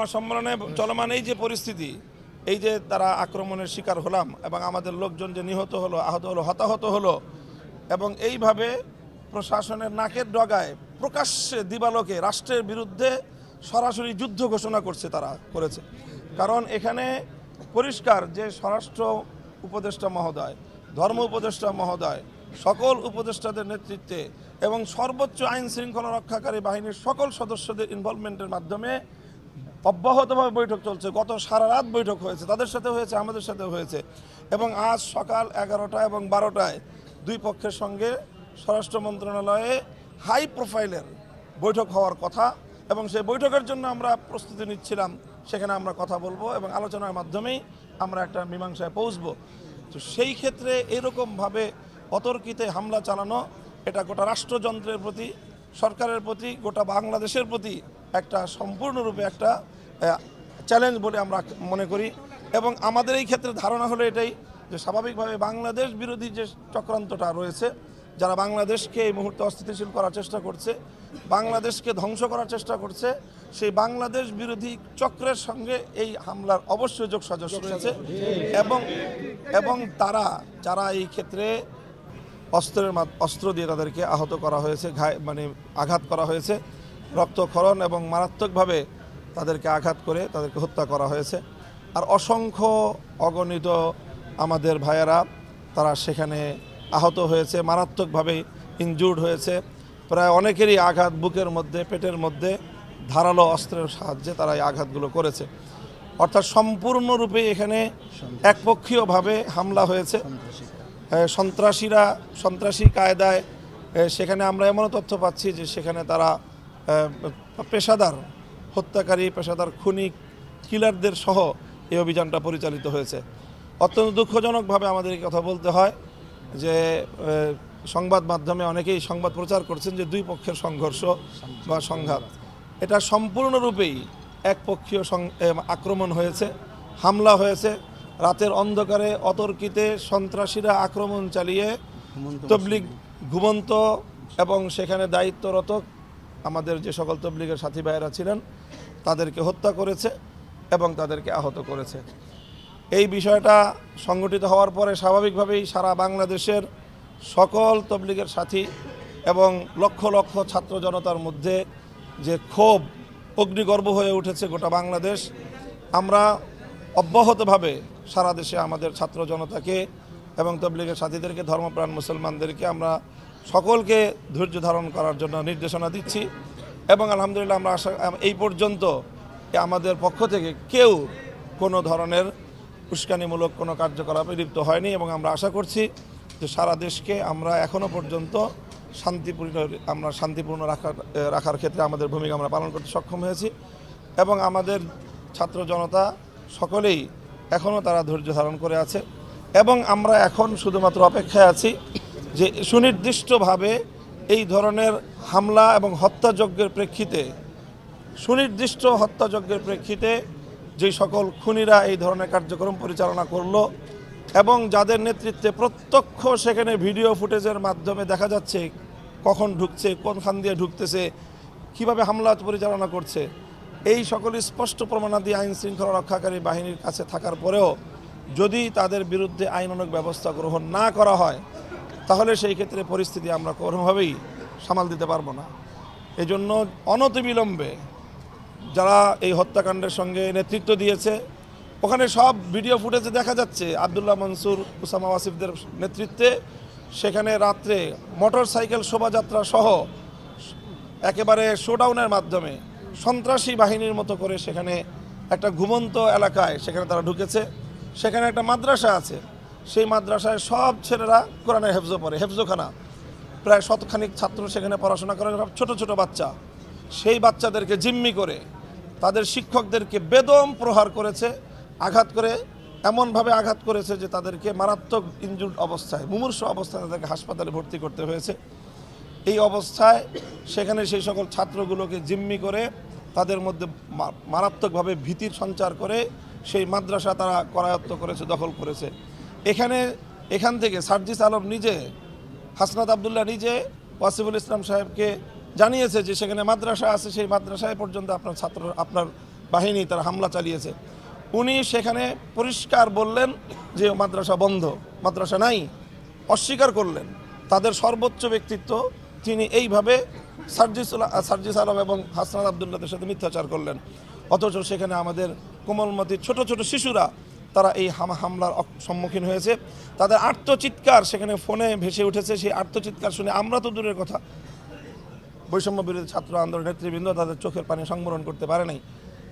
ইজতেমা সম্মেলনে চলমান এই যে পরিস্থিতি, এই যে তারা আক্রমণের শিকার হলাম এবং আমাদের লোকজন যে নিহত হলো, আহত হলো, হতাহত হলো এবং এইভাবে প্রশাসনের নাকের ডগায় প্রকাশ্যে দিবালোকে রাষ্ট্রের বিরুদ্ধে সরাসরি যুদ্ধ ঘোষণা করছে তারা, করেছে। কারণ এখানে পরিষ্কার যে স্বরাষ্ট্র উপদেষ্টা মহোদয়, ধর্ম উপদেষ্টা মহোদয়, সকল উপদেষ্টাদের নেতৃত্বে এবং সর্বোচ্চ আইন শৃঙ্খলা রক্ষাকারী বাহিনীর সকল সদস্যদের ইনভলভমেন্টের মাধ্যমে অব্যাহতভাবে বৈঠক চলছে। গত সারা রাত বৈঠক হয়েছে। তাদের সাথে হয়েছে, আমাদের সাথে হয়েছে। এবং আজ সকাল এগারোটা এবং বারোটায় দুই পক্ষের সঙ্গে স্বরাষ্ট্র মন্ত্রণালয়ে হাই প্রোফাইলের বৈঠক হওয়ার কথা এবং সেই বৈঠকের জন্য আমরা প্রস্তুতি নিচ্ছিলাম। সেখানে আমরা কথা বলব এবং আলোচনার মাধ্যমেই আমরা একটা মীমাংসায় পৌঁছবো। তো সেই ক্ষেত্রে এরকমভাবে অতর্কিতে হামলা চালানো এটা গোটা রাষ্ট্রযন্ত্রের প্রতি সরকারের প্রতি, গোটা বাংলাদেশের প্রতি একটা সম্পূর্ণরূপে একটা চ্যালেঞ্জ বলে আমরা মনে করি। এবং আমাদের এই ক্ষেত্রে ধারণা হলো এটাই যে স্বাভাবিকভাবে বাংলাদেশ বিরোধী যে চক্রান্তটা রয়েছে, যারা বাংলাদেশকে এই মুহূর্তে অস্থিতিশীল করার চেষ্টা করছে, বাংলাদেশকে ধ্বংস করার চেষ্টা করছে, সেই বাংলাদেশ বিরোধী চক্রের সঙ্গে এই হামলার অবশ্যই যোগ সাজস রয়েছে। এবং এবং তারা, যারা এই ক্ষেত্রে অস্ত্রের অস্ত্র দিয়ে তাদেরকে আহত করা হয়েছে ঘায় মানে আঘাত করা হয়েছে। রক্তক্ষরণ এবং মারাত্মকভাবে তাদেরকে আঘাত করে তাদেরকে হত্যা করা হয়েছে। আর অসংখ্য অগণিত আমাদের ভাইয়েরা তারা সেখানে আহত হয়েছে মারাত্মকভাবে ইনজুর্ড হয়েছে। প্রায় অনেকেরই আঘাত বুকের মধ্যে পেটের মধ্যে ধারালো অস্ত্রের সাহায্যে তারা এই আঘাতগুলো করেছে। অর্থাৎ সম্পূর্ণরূপে এখানে একপক্ষীয়ভাবে হামলা হয়েছে। সন্ত্রাসীরা, সন্ত্রাসী কায়দায় সেখানে আমরা এমনও তথ্য পাচ্ছি যে সেখানে তারা পেশাদার, হত্যাকারী, পেশাদার খুনি, কিলারদের সহ এই অভিযানটা পরিচালিত হয়েছে। অত্যন্ত দুঃখজনকভাবে আমাদের এই কথা বলতে হয় যে সংবাদ মাধ্যমে অনেকেই সংবাদ প্রচার করছেন যে দুই পক্ষের সংঘর্ষ বা সংঘাত। এটা সম্পূর্ণরূপেই একপক্ষীয় আক্রমণ হয়েছে, হামলা হয়েছে রাতের অন্ধকারে অতর্কিতে সন্ত্রাসীরা আক্রমণ চালিয়ে তবলিগ ঘুমন্ত এবং সেখানে দায়িত্বরত আমাদের যে সকল তবলিগের সাথী ভাইয়েরা ছিলেন তাদেরকে হত্যা করেছে এবং তাদেরকে আহত করেছে। এই বিষয়টা সংগঠিত হওয়ার পরে স্বাভাবিকভাবেই সারা বাংলাদেশের সকল তবলিগের সাথী এবং লক্ষ লক্ষ ছাত্র জনতার মধ্যে যে ক্ষোভ অগ্নিগর্ভ হয়ে উঠেছে গোটা বাংলাদেশ আমরা অব্যাহতভাবে সারা দেশে আমাদের ছাত্র জনতাকে এবং তবলিগের সাথীদেরকে, ধর্মপ্রাণ মুসলমানদেরকে আমরা সকলকে ধৈর্য ধারণ করার জন্য নির্দেশনা দিচ্ছি। এবং আলহামদুলিল্লাহ আমরা আশা, এই পর্যন্ত আমাদের পক্ষ থেকে কেউ কোনো ধরনের উস্কানিমূলক কোনো কার্যকলাপে লিপ্ত হয়নি এবং আমরা আশা করছি যে সারা দেশকে আমরা এখনও পর্যন্ত শান্তিপূর্ণ, আমরা শান্তিপূর্ণ রাখার রাখার ক্ষেত্রে আমাদের ভূমিকা আমরা পালন করতে সক্ষম হয়েছি। এবং আমাদের ছাত্র জনতা সকলেই এখনও তারা ধৈর্য ধারণ করে আছে। এবং আমরা এখন শুধুমাত্র অপেক্ষায় আছি যে সুনির্দিষ্টভাবে এই ধরনের হামলা এবং হত্যাযজ্ঞের প্রেক্ষিতে, সুনির্দিষ্ট হত্যাযজ্ঞের প্রেক্ষিতে যে সকল খুনিরা এই ধরনের কার্যক্রম পরিচালনা করল এবং যাদের নেতৃত্বে প্রত্যক্ষ সেখানে ভিডিও ফুটেজের মাধ্যমে দেখা যাচ্ছে কখন ঢুকছে কোনখান দিয়ে ঢুকতেছে, কীভাবে হামলা পরিচালনা করছে এই সকল স্পষ্ট প্রমাণাদি আইন শৃঙ্খলা রক্ষাকারী বাহিনীর কাছে থাকার পরেও যদি তাদের বিরুদ্ধে আইনানুগ ব্যবস্থা গ্রহণ না করা হয়, তাহলে সেই ক্ষেত্রে পরিস্থিতি আমরা কোনোভাবেই সামাল দিতে পারব না। এজন্য অনতিবিলম্বে যারা এই হত্যাকাণ্ডের সঙ্গে নেতৃত্ব দিয়েছে, ওখানে সব ভিডিও ফুটেজে দেখা যাচ্ছে। আবদুল্লাহ মনসুর, উসামা ওয়াসিফদের নেতৃত্বে সেখানে রাত্রে মোটর সাইকেল শোভাযাত্রা সহ একেবারে শোডাউনের মাধ্যমে সন্ত্রাসী বাহিনীর মতো করে সেখানে একটা ঘুমন্ত এলাকায় সেখানে তারা ঢুকেছে। সেখানে একটা মাদ্রাসা আছে। সেই মাদ্রাসায় সব ছেলেরা কোরআনের হেফজো পড়ে, হেফজোখানা। প্রায় শতখানিক ছাত্র সেখানে পড়াশোনা করে, সব ছোটো ছোট বাচ্চা। সেই বাচ্চাদেরকে জিম্মি করে তাদের শিক্ষকদেরকে বেদম প্রহার করেছে, আঘাত করে, এমনভাবে আঘাত করেছে যে তাদেরকে মারাত্মক ইনজুর্ড অবস্থায়, মুমূর্ষ অবস্থায় তাদেরকে হাসপাতালে ভর্তি করতে হয়েছে। এই অবস্থায় সেখানে সেই সকল ছাত্রগুলোকে জিম্মি করে তাদের মধ্যে মারাত্মকভাবে ভীতির সঞ্চার করে সেই মাদ্রাসা তারা করায়ত্ত করেছে, দখল করেছে। এখানে, এখান থেকে সার্জিস আলম নিজে, হাসনাত আবদুল্লাহ নিজে, ওয়াসিফুল ইসলাম সাহেবকে জানিয়েছে যে সেখানে মাদ্রাসা আছে, সেই মাদ্রাসায় পর্যন্ত আপনার ছাত্র, আপনার বাহিনী তারা হামলা চালিয়েছে। উনি সেখানে পরিষ্কার বললেন যে মাদ্রাসা বন্ধ, মাদ্রাসা নাই, অস্বীকার করলেন। তাদের সর্বোচ্চ ব্যক্তিত্ব তিনি এইভাবে সার্জিস সার্জিস আলম এবং হাসনাত আবদুল্লাদের সাথে মিথ্যাচার করলেন। অথচ সেখানে আমাদের কোমলমতি ছোট ছোট শিশুরা, তারা এই হাম হামলার সম্মুখীন হয়েছে। তাদের আর্তচিৎকার সেখানে ফোনে ভেসে উঠেছে। সেই আর্তচিৎকার শুনে আমরা তো দূরের কথা। বৈষম্য বিরোধী ছাত্র আন্দোলন নেতৃবৃন্দ তাদের চোখের পানি সংবরণ করতে পারে নাই।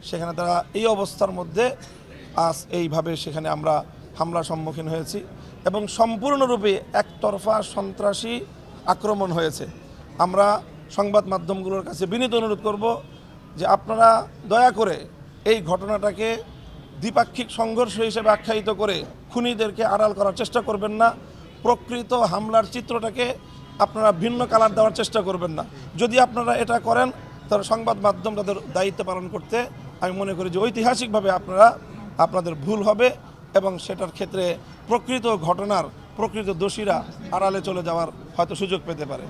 সেখানে তারা এই অবস্থার মধ্যে আজ এইভাবে সেখানে আমরা হামলার সম্মুখীন হয়েছি এবং সম্পূর্ণরূপে একতরফা সন্ত্রাসী আক্রমণ হয়েছে। আমরা সংবাদ মাধ্যমগুলোর কাছে বিনীত অনুরোধ করব যে আপনারা দয়া করে এই ঘটনাটাকে দ্বিপাক্ষিক সংঘর্ষ হিসেবে আখ্যায়িত করে খুনিদেরকে আড়াল করার চেষ্টা করবেন না, প্রকৃত হামলার চিত্রটাকে আপনারা ভিন্ন কালার দেওয়ার চেষ্টা করবেন না। যদি আপনারা এটা করেন, তাহলে সংবাদ মাধ্যম তাদের দায়িত্ব পালন করতে আমি মনে করি যে ঐতিহাসিকভাবে আপনারা, আপনাদের ভুল হবে এবং সেটার ক্ষেত্রে প্রকৃত ঘটনার প্রকৃত দোষীরা আড়ালে চলে যাওয়ার হয়তো সুযোগ পেতে পারে।